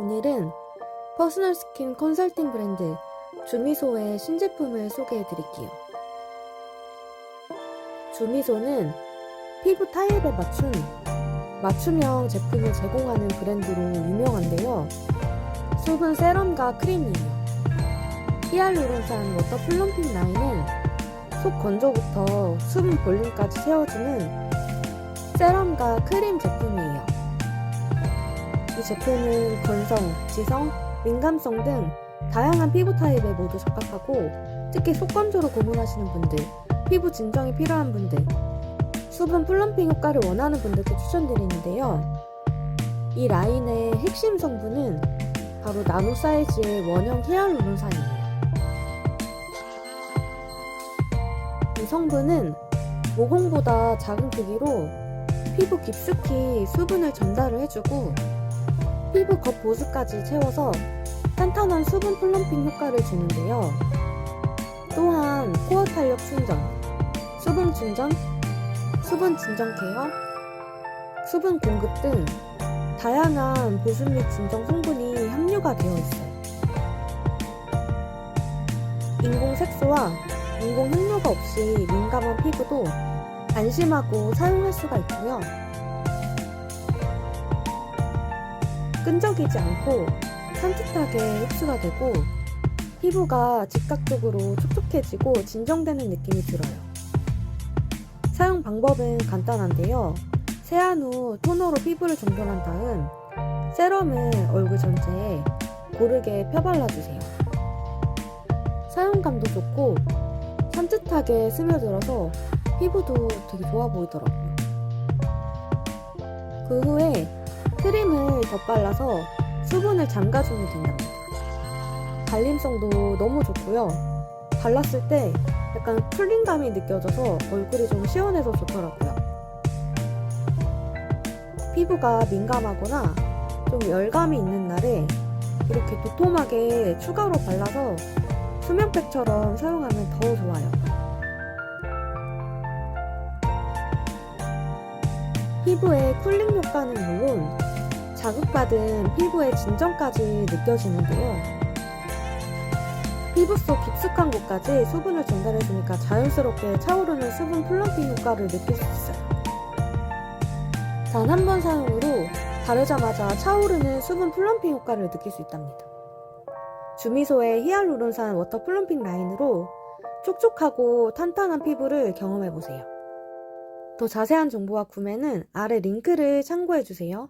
오늘은 퍼스널 스킨 컨설팅 브랜드 주미소의 신제품을 소개해 드릴게요. 주미소는 피부 타입에 맞춘 맞춤형 제품을 제공하는 브랜드로 유명한데요. 수분 세럼과 크림이에요. 히알루론산 워터 플럼핑 라인은 속 건조부터 수분 볼륨까지 채워주는 세럼과 크림. 이 제품은 건성, 지성, 민감성 등 다양한 피부 타입에 모두 적합하고 특히 속건조로 고민하시는 분들, 피부 진정이 필요한 분들, 수분 플럼핑 효과를 원하는 분들께 추천드리는데요. 이 라인의 핵심 성분은 바로 나노 사이즈의 원형 히알루론산이에요. 이 성분은 모공보다 작은 크기로 피부 깊숙이 수분을 전달을 해주고 피부 겉 보습까지 채워서 탄탄한 수분 플럼핑 효과를 주는데요. 또한 코어 탄력 충전, 수분 충전, 수분 진정 케어, 수분 공급 등 다양한 보습 및 진정 성분이 함유가 되어 있어요. 인공 색소와 인공 향료가 없이 민감한 피부도 안심하고 사용할 수가 있고요. 끈적이지 않고 산뜻하게 흡수가 되고 피부가 즉각적으로 촉촉해지고 진정되는 느낌이 들어요. 사용 방법은 간단한데요. 세안 후 토너로 피부를 정돈한 다음 세럼을 얼굴 전체에 고르게 펴발라주세요. 사용감도 좋고 산뜻하게 스며들어서 피부도 되게 좋아 보이더라고요. 그 후에 크림을 덧발라서 수분을 잠가주면 된답니다. 발림성도 너무 좋고요. 발랐을 때 약간 쿨링감이 느껴져서 얼굴이 좀 시원해서 좋더라고요. 피부가 민감하거나 좀 열감이 있는 날에 이렇게 도톰하게 추가로 발라서 수면팩처럼 사용하면 더 좋아요. 피부의 쿨링 효과는 물론 자극받은 피부의 진정까지 느껴지는데요. 피부 속 깊숙한 곳까지 수분을 전달해주니까 자연스럽게 차오르는 수분 플럼핑 효과를 느낄 수 있어요. 단 한 번 사용으로 바르자마자 차오르는 수분 플럼핑 효과를 느낄 수 있답니다. 주미소의 히알루론산 워터 플럼핑 라인으로 촉촉하고 탄탄한 피부를 경험해보세요. 더 자세한 정보와 구매는 아래 링크를 참고해주세요.